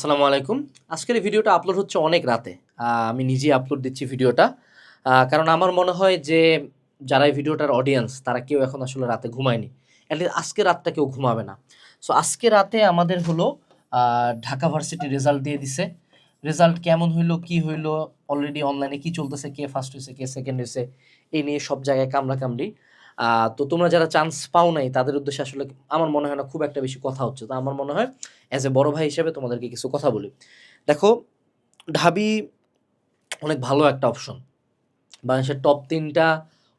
আসসালামু আলাইকুম। আজকের এই ভিডিওটা আপলোড হচ্ছে অনেক রাতে। আমি নিজেই আপলোড দিচ্ছি ভিডিওটা। কারণ আমার মনে হয় যে যারা ভিডিওটার অডিয়েন্স তারা কেউ এখন আসলে রাতে ঘুমায়নি। অ্যাটলিস্ট আজকে রাতটা কেউ ঘুমাবে না। সো আজকে রাতে আমাদের হলো ঢাকা ভার্সিটি রেজাল্ট দিয়ে দিছে। রেজাল্ট কেমন হইল কি হইল অলরেডি অনলাইনে কি চলতেছে কে ফার্স্ট হয়েছে কে সেকেন্ড হয়েছে এই নিয়ে সব জায়গায় কামড়া কামড়ি আহ, তো তোমরা যারা চান্স পাও নাই, তাদের উদ্দেশ্যে আসলে আমার মনে হয় না খুব একটা বেশি কথা হচ্ছে। তো আমার মনে হয় অ্যাজ এ বড় ভাই হিসেবে তোমাদেরকে কিছু কথা বলি। দেখো, ঢাবি অনেক ভালো একটা অপশন বাংলাদেশের টপ তিনটা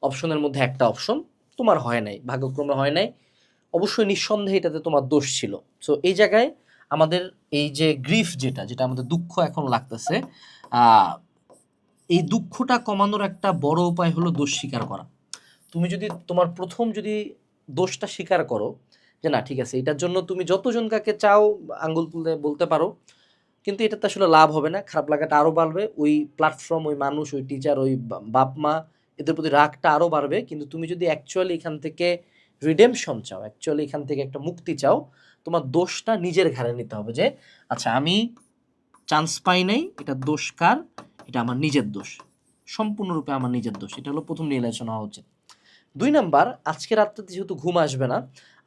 অপশনের মধ্যে একটা অপশন তোমার হয় নাই, ভাগ্যক্রমে হয় নাই। অবশ্যই নিঃসন্দেহে এটাতে তোমার দোষ ছিল। সো এই জায়গায় আমাদের এই যে গ্রিফ যেটা যেটা আমাদের দুঃখ এখন লাগতেছে এই দুঃখটা কমানোর একটা বড় উপায় হলো দোষ স্বীকার করা। তুমি যদি, তোমার প্রথম যদি দোষটা স্বীকার করো যে না, ঠিক আছে, এটার জন্য তুমি যতজন কাকে চাও আঙ্গুল তুলে বলতে পারো, কিন্তু এটাতে আসলে লাভ হবে না, খারাপ লাগাটা আরও বাড়বে, ওই প্ল্যাটফর্ম ওই মানুষ, ওই টিচার ওই বাপ মা, এদের প্রতি রাগটা আরও বাড়বে, কিন্তু তুমি যদি অ্যাকচুয়ালি এখান থেকে রিডেমশন চাও অ্যাকচুয়ালি এখান থেকে একটা মুক্তি চাও, তোমার দোষটা নিজের ঘাড়ে নিতে হবে যে আচ্ছা আমি চান্স পাই নাই, এটা দোষ কার? এটা আমার নিজের দোষ। সম্পূর্ণরূপে আমার নিজের দোষ। এটা হলো প্রথম রিয়েলাইজেশন হওয়া উচিত দুই নাম্বার, আজকে রাত্রিতে যেহেতু ঘুম আসবে না,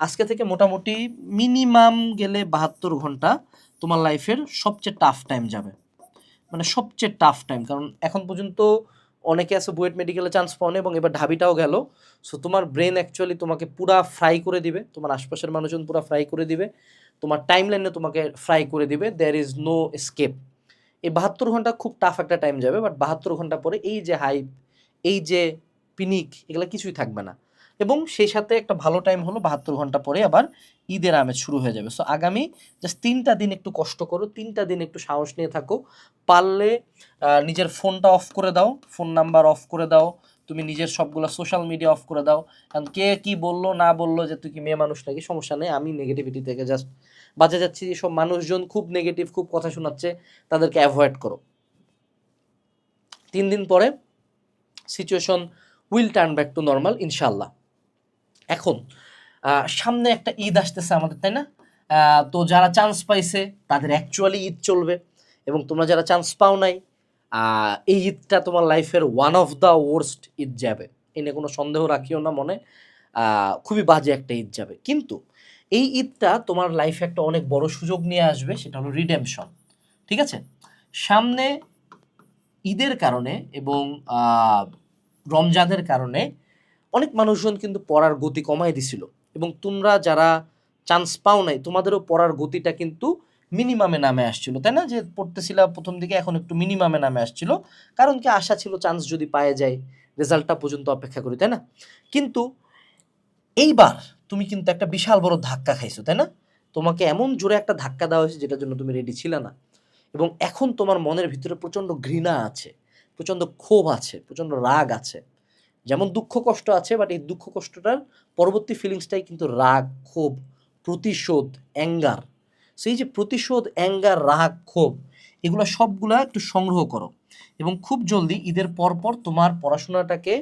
আজকে থেকে মোটামুটি মিনিমাম গেলে বাহাত্তর ঘণ্টা তোমার লাইফের সবচেয়ে টাফ টাইম যাবে। মানে সবচেয়ে টাফ টাইম কারণ এখন পর্যন্ত অনেকে আছে বুয়েট মেডিকেলে চান্স পাওনে এবং এবার ঢাবিটাও গেল। সো তোমার ব্রেন অ্যাকচুয়ালি তোমাকে পুরা ফ্রাই করে দিবে, তোমার আশপাশের মানুষজন পুরা ফ্রাই করে দিবে, তোমার টাইম লাইনে তোমাকে ফ্রাই করে দিবে দেয়ার ইজ নো স্কেপ এই বাহাত্তর ঘণ্টা খুব টাফ একটা টাইম যাবে বাট বাহাত্তর ঘণ্টা পরে এই যে হাইপ এই যে পিনিক, এগুলো কিছুই থাকবে না। এবং সেই সাথে একটা ভালো টাইম হলো বাহাত্তর ঘণ্টা পরে আবার ঈদের আমেজ শুরু হয়ে যাবে। সো আগামী জাস্ট তিনটা দিন একটু কষ্ট করো, তিনটা দিন একটু সাহস নিয়ে থাকো। পারলে নিজের ফোনটা অফ করে দাও ফোন নাম্বার অফ করে দাও, তুমি নিজের সবগুলো সোশ্যাল মিডিয়া অফ করে দাও। কারণ কে কি বলল, না বলল, যে তুই কি মেয়ে মানুষ নাকি, সমস্যা নেই, আমি নেগেটিভিটি থেকে জাস্ট বাঁচা যাচ্ছি। যে সব মানুষজন খুব নেগেটিভ খুব কথা শোনাচ্ছে, তাদেরকে অ্যাভয়েড করো। তিন দিন পরে situation will turn back to normal ইনশাল্লাহ এখন সামনে একটা ঈদ আসতেছে আমাদের, তাই না? তো যারা চান্স পাইছে, তাদের অ্যাকচুয়ালি ঈদ চলবে। এবং তোমরা যারা চান্স পাও নাই এই ঈদটা তোমার লাইফের one of the worst Eid যাবে। এ নিয়ে কোনো সন্দেহ রাখিও না মনে। খুবই বাজে একটা ঈদ যাবে। কিন্তু এই ঈদটা তোমার লাইফে একটা অনেক বড় সুযোগ নিয়ে আসবে, সেটা হলো রিডেমশন ঠিক আছে? সামনে ঈদের কারণে এবং রমজানের কারণে অনেক মানুষজন কিন্তু পড়ার গতি কমাই দিছিল। এবং তোমরা যারা চান্স পাও নাই, তোমাদেরও পড়ার গতিটা কিন্তু মিনিমামে নামে আসছিল, তাই না? যে পড়তেছিলা প্রথম দিকে, এখন একটু মিনিমামে নামে আসছিল। কারণ কি, আশা ছিল চান্স যদি পায়ে যায়, রেজাল্টটা পর্যন্ত অপেক্ষা করি, তাই না? কিন্তু এইবার তুমি কিন্তু একটা বিশাল বড় ধাক্কা খাইছো, তাই না? তোমাকে এমন জোরে একটা ধাক্কা দেওয়া হয়েছে, যেটার জন্য তুমি রেডি ছিলে না। এবং এখন তোমার মনের ভিতরে প্রচণ্ড ঘৃণা আছে। প্রচণ্ড ক্ষোভ আছে, প্রচণ্ড রাগ আছে। যেমন দুঃখ কষ্ট আছে বাট এই দুঃখ কষ্টটার পরবর্তী ফিলিংসটাই কিন্তু রাগ, ক্ষোভ, প্রতিশোধ অ্যাঙ্গার সেই যে প্রতিশোধ অ্যাঙ্গার রাগ, ক্ষোভ, এগুলো সবগুলা একটু সংগ্রহ করো এবং খুব জলদি ঈদের পরপর তোমার পড়াশোনাটাকে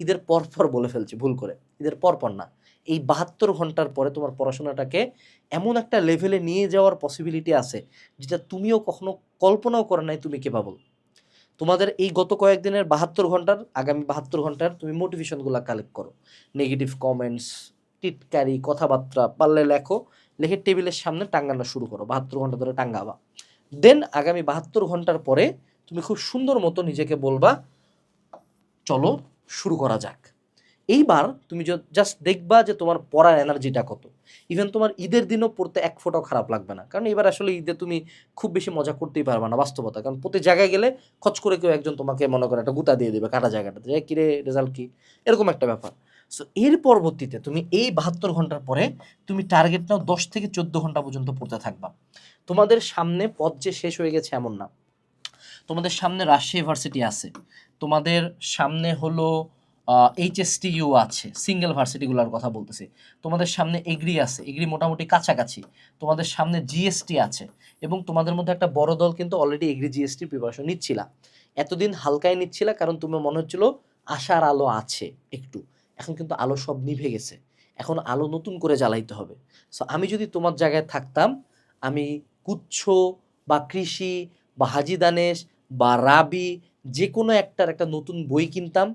ঈদের পরপর বলে ফেলছি, ভুল করে। ঈদের পরপর না, এই বাহাত্তর ঘণ্টার পরে তোমার পড়াশোনাটাকে এমন একটা লেভেলে নিয়ে যাওয়ার পসিবিলিটি আছে, যেটা তুমিও কখনো কল্পনাও করে নাই তুমি কেপাবল তোমাদের এই গত কয়েকদিনের বাহাত্তর ঘণ্টার, আগামী বাহাত্তর ঘণ্টার তুমি মোটিভেশনগুলো কালেক্ট করো। নেগেটিভ কমেন্টস টিটকারি, কথাবার্তা পারলে লেখো, লেখে টেবিলের সামনে টাঙ্গানো শুরু করো, বাহাত্তর ঘণ্টা ধরে টাঙ্গাবা। দেন আগামী বাহাত্তর ঘণ্টার পরে তুমি খুব সুন্দর মতো নিজেকে বলবা, চলো শুরু করা যাক। এইবার তুমি জাস্ট দেখবা যে তোমার পড়ার এনার্জিটা কত। ইভেন তোমার ঈদের দিনও পড়তে এক ফোঁটাও খারাপ লাগবে না। কারণ এবার আসলে ঈদে তুমি খুব বেশি মজা করতেই পারবে না বাস্তবতা। কারণ প্রতি জায়গায় গেলে খচ করে কেউ একজন তোমাকে মনে করে একটা গুতা দিয়ে দেবে কাটা জায়গাটাতে যে কিরে রেজাল্ট কি? এরকম একটা ব্যাপার। সো এর পরবর্তীতে তুমি এই বাহাত্তর ঘণ্টার পরে তুমি টার্গেট নাও দশ থেকে চোদ্দ ঘণ্টা পর্যন্ত পড়তে থাকবা। তোমাদের সামনে পথ যে শেষ হয়ে গেছে এমন না। তোমাদের সামনে রাজশাহী ইউনিভার্সিটি আছে। তোমাদের সামনে হলো এইচএসটিইউ আছে সিঙ্গেল ভার্সিটিগুলোর কথা বলতেছি। তোমাদের সামনে এগ্রি আছে, এগ্রি মোটামুটি কাছাকাছি। তোমাদের সামনে জিএসটি আছে এবং তোমাদের মধ্যে একটা বড় দল কিন্তু অলরেডি এগ্রি জিএসটি প্রিপারেশন নিচ্ছিলা। এতদিন হালকায় নিচ্ছিলা কারণ তুমি মনে হচ্ছিল আশার আলো আছে একটু। এখন কিন্তু আলো সব নিভে গেছে। এখন আলো নতুন করে জ্বালাইতে হবে। সো আমি যদি তোমার জায়গায় থাকতাম, আমি গুচ্ছ বা কৃষি বা হাজি দানেশ বা রাবি যে কোনো একটার একটা নতুন বই কিনতাম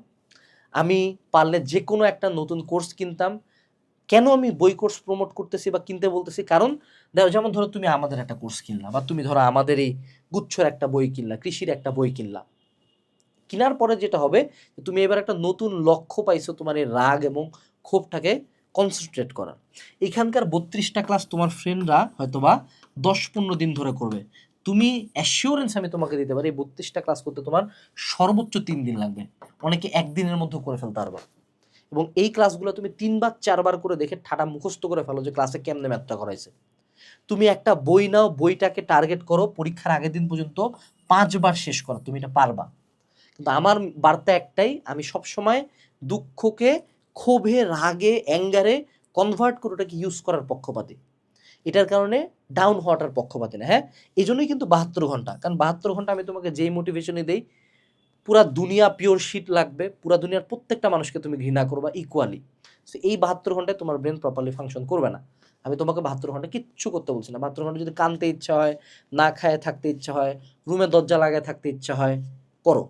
আমি পারলে যে কোনো একটা নতুন কোর্স কিনতাম। কেন আমি বই কোর্স প্রমোট করতেছি বা কিনতে বলতেছি? কারণ, দেখো, যেমন ধরো, তুমি আমাদের একটা কোর্স কিনলা বা তুমি ধরো, আমাদের এই গুচ্ছর একটা বই কিনলা, কৃষির একটা বই কিনলা। কেনার পরে যেটা হবে তুমি এবার একটা নতুন লক্ষ্য পাইছো তোমার এই রাগ এবং ক্ষোভটাকে কনসেন্ট্রেট করার। এখানকার বত্রিশটা ক্লাস তোমার ফ্রেন্ডরা হয়তোবা দশ পনেরো দিন ধরে করবে। তুমি অ্যাসিওরেন্স আমি তোমাকে দিতে পারি, এই বত্রিশটা ক্লাস করতে তোমার সর্বোচ্চ তিন দিন লাগবে। অনেকে একদিনের মধ্যে করে ফেলতে পারবা। এবং এই ক্লাসগুলো তুমি তিনবার, চারবার করে দেখে ঠাটা মুখস্থ করে ফেলো যে ক্লাসে কেমনে ম্যাথটা করাইছে। তুমি একটা বই নাও, বইটাকে টার্গেট করো, পরীক্ষার আগের দিন পর্যন্ত পাঁচবার শেষ করো, তুমি এটা পারবা। কিন্তু আমার বার্তা একটাই, আমি সবসময় দুঃখকে, ক্ষোভে, রাগে, অ্যাঙ্গারে কনভার্ট করে ওটাকে ইউজ করার পক্ষপাতী। এটার কারণে ডাউন হওয়াটার পক্ষপাতি না হ্যাঁ? এই জন্যই কিন্তু বাহাত্তর ঘণ্টা, কারণ বাহাত্তর ঘণ্টা আমি তোমাকে যেই মোটিভেশনই দেই, পুরা দুনিয়া পিওর শিট লাগবে, পুরা দুনিয়ার প্রত্যেকটা মানুষকে তুমি ঘৃণা করবা ইকুয়ালি সো এই বাহাত্তর ঘন্টায় তোমার ব্রেন প্রপারলি ফাংশন করবে না। আমি তোমাকে বাহাত্তর ঘণ্টা কিচ্ছু করতে বলছি না। বাহাত্তর ঘণ্টা যদি কানতে ইচ্ছা হয়, না খায় থাকতে ইচ্ছা হয়, রুমে দরজা লাগায় থাকতে ইচ্ছা হয়, করো।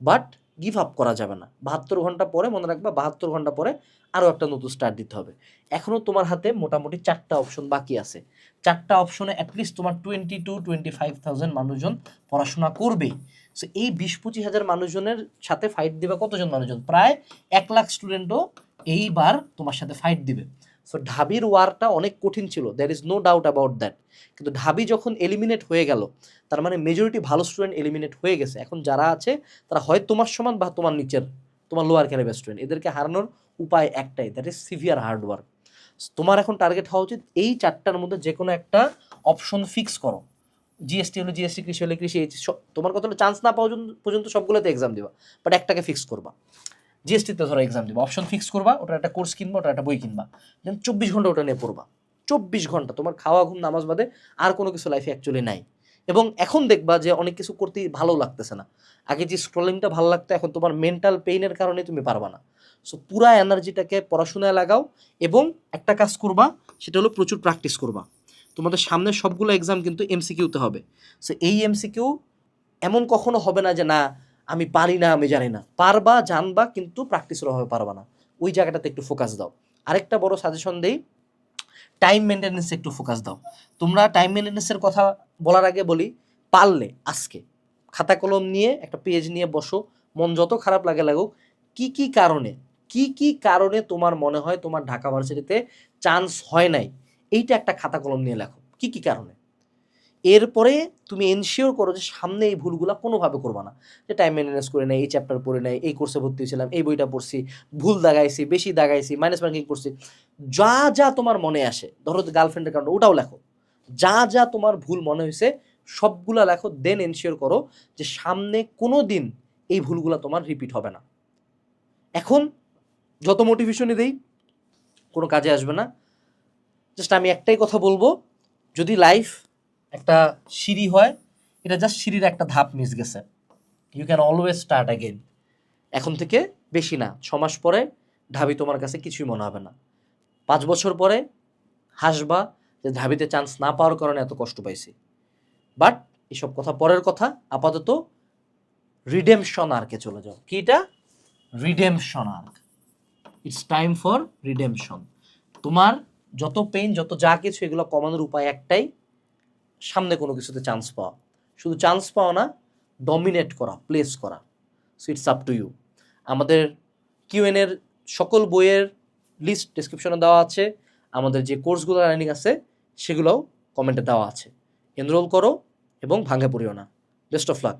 বাট গিভ আপ করা যাবে না। বাহাত্তর ঘণ্টা পরে মনে রাখবা, বাহাত্তর ঘণ্টা পরে আরও একটা নতুন স্টার্ট দিতে হবে। এখনও তোমার হাতে মোটামুটি চারটা অপশন বাকি আছে। চারটা অপশনে অ্যাটলিস্ট তোমার twenty two twenty five thousand মানুষজন পড়াশোনা করবে সো এই বিশ পঁচিশ হাজার মানুষজনের সাথে ফাইট দিবে কতজন মানুষজন? প্রায় এক লাখ স্টুডেন্টও এইবার তোমার সাথে ফাইট দিবে। সো ঢাবির ওয়ারটা অনেক কঠিন ছিল। There is no doubt about that কিন্তু ঢাবি যখন এলিমিনেট হয়ে গেল, তার মানে মেজরিটি ভালো স্টুডেন্ট এলিমিনেট হয়ে গেছে। এখন যারা আছে, তারা হয় তোমার সমান বা তোমার নিচের, তোমার লোয়ার ক্যারিবার স্টুডেন্ট এদেরকে হারানোর উপায় একটাই that is severe hard work তোমার এখন টার্গেট হওয়া উচিত এই চারটার মধ্যে যে কোনো একটা অপশন ফিক্স করো। জিএসটি হলে জিএসটি কৃষি হলে কৃষি তোমার কত চান্স না পাওয়া পর্যন্ত- সবগুলোতে এক্সাম দিবা বাট একটাকে ফিক্স করবা। জিএসটিতে ধরো এক্সাম দিবা অপশন ফিক্স করবা ওটা একটা কোর্স কিনবা ওটা একটা বই কিনবা দেন চব্বিশ ঘণ্টা ওটা নিয়ে পড়বা। চব্বিশ ঘণ্টা, তোমার খাওয়া, ঘুম, নামাজ বাদে আর কোনো কিছু লাইফে অ্যাকচুয়ালি নাই। এবং এখন দেখবা যে অনেক কিছু করতে ভালো লাগতেছে না। আগে যে স্ক্রলিংটা ভালো লাগতো, এখন তোমার মেন্টাল পেইনের কারণে তুমি পারবা না। সো পুরা এনার্জিটাকে পড়াশোনায় লাগাও এবং একটা কাজ করবা, সেটা হলো প্রচুর প্র্যাকটিস করবা। তোমাদের সামনে সবগুলো এক্সাম কিন্তু এমসিকিউতে হবে। সো এই এমসিকিউ এমন কখনো হবে না যে, না, আমি পারি না, আমি জানি না। পারবা, জানবা, কিন্তু প্র্যাকটিসের অভাবে পারবা না। ওই জায়গাটাতে একটু ফোকাস দাও। আরেকটা বড় সাজেশন দেই টাইম মেনটেন্যান্সে একটু ফোকাস দাও। তোমরা টাইম মেনটেন্যান্সের কথা বলার আগে বলি, পারলে আজকে খাতা কলম নিয়ে একটা পেজ নিয়ে বসো, মন যত খারাপ লাগে লাগুক, কি কি কারণে, কি কি কারণে তোমার মনে হয় তোমার ঢাকা ভার্সিটিতে চান্স হয় নাই? এইটা একটা খাতা কলম নিয়ে লেখো, কি কি কারণে? এরপরে তুমি এনশিওর করো যে সামনে এই ভুলগুলো কোনোভাবে করবা না। যে টাইম মেনটেন্স করে নেই, এই চ্যাপ্টার পড়ে নেয় এই কোর্সে ভর্তি হয়েছিলাম, এই বইটা পড়ছি, ভুল দাগাইছি, বেশি দাগাইছি মাইনাস মার্কিং করছি। যা যা তোমার মনে আসে, ধরো গার্লফ্রেন্ডের কারণে, ওটাও লেখো। যা যা তোমার ভুল মনে হয়েছে, সবগুলা লেখো দেন এনশিওর করো যে সামনে কোনো দিন এই ভুলগুলো তোমার রিপিট হবে না। এখন যত মোটিভেশনই দেই, কোনো কাজে আসবে না। জাস্ট আমি একটাই কথা বলব, যদি লাইফ একটা সিঁড়ি হয়, এটা জাস্ট সিঁড়ির একটা ধাপ মিস গেছে। You can always start again এখন থেকে বেশি না, ছ মাস পরে ঢাবি তোমার কাছে কিছুই মনে হবে না। পাঁচ বছর পরে হাসবা যে ঢাবিতে চান্স না পাওয়ার কারণে এত কষ্ট পাইছি। বাট এসব কথা পরের কথা, আপাতত রিডেমশন আর্কে চলে যাও। কি এটা redemption arc it's time for redemption তোমার যত পেইন যত যা কিছু, এগুলো কমানোর উপায় একটাই সামনে কোনো কিছুতে চান্স পাওয়া। শুধু চান্স পাওয়া না ডমিনেট করা প্লেস করা। So it's up to you আমাদের কিউএনের সকল বইয়ের লিস্ট ডিসক্রিপশনে দেওয়া আছে। আমাদের যে কোর্সগুলো রানিং আছে, সেগুলোও কমেন্টে দেওয়া আছে। এনরোল করো এবং ভাঙে পড়িও না। Best of luck